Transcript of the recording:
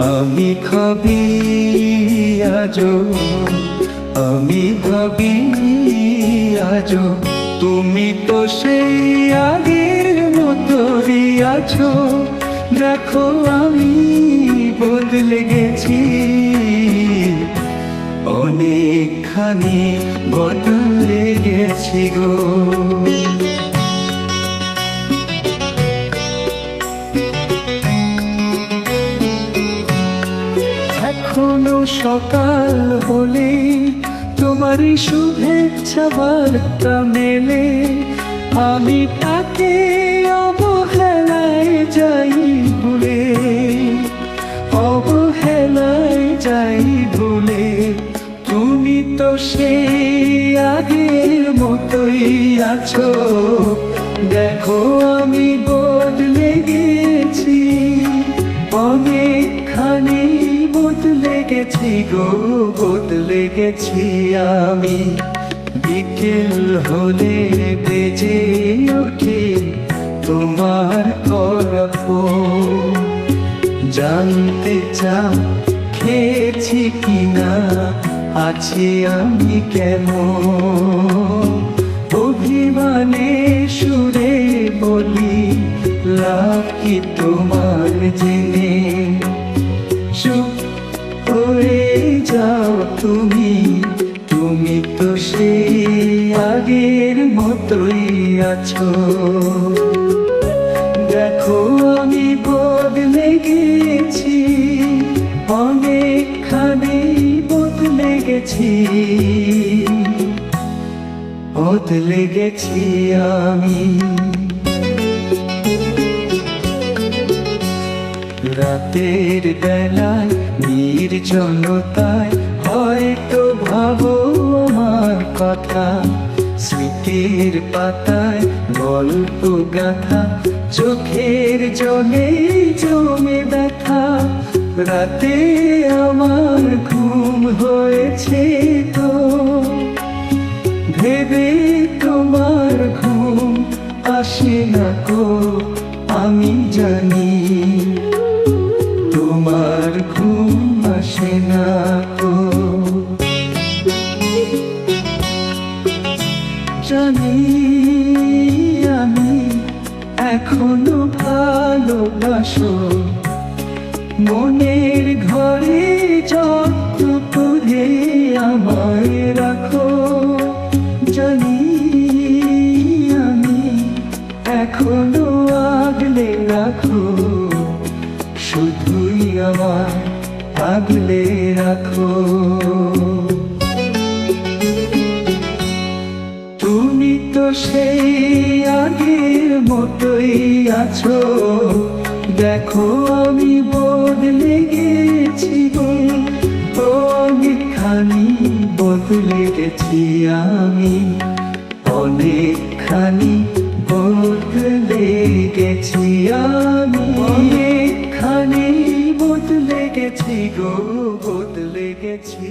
আমি খাবি আজ আমি ভাবি আজ তুমি তো সেই আগের মতো আছো। দেখো আমি বদলে গেছি। অনেকখানি বদলে গেছি গো। এখনও সকাল হলে তোমারই শুভেচ্ছা বার্তা মেলে। আমি তাকে অবহেলায় যাই ভুলে, অবহেলায় যাই ভুলে। তুমি তো সেই আগের মতোই আছো। দেখো আমি গেছি গো, বদলে গেছি আমি। বিকেল হলে বেজে ওঠে তোমার গল্প। জানতে চাও, খেয়েছি কিনা, আছি আমি কেন? অভিমানে সুরে বলি, লাভ কি তোমার জেনে? তুমি তুমি তো সেই আগের মতোই আছো। দেখো আমি বদলে গেছি, অনেকখানি বদলে গেছি। বদলে গেছি আমি। রাতের বেলায় নির্জনতায় হয়তো ভাবো আমার কথা, স্মৃতির পাতায় গল্প গাথা, চোখের জলে জমে ব্যথা। রাতে আমার ঘুম হয়েছে তো, ভেবে তোমার ঘুম আসে না গো, আমি জানি জানি আমি এখনও ভালোবাসো। মনের ঘরে যত্ন আমায় রাখো। জানি আমি এখনও আগলে রাখো। শুধুই আমার আগলে রাখো। সেই আগের মতোই আছো। দেখো আমি বদলে গেছি অনেকখানি বদলে গেছি আমি। অনেকখানি বদলে গেছি আমি। অনেকখানি বদলে গেছি গো, বদলে গেছি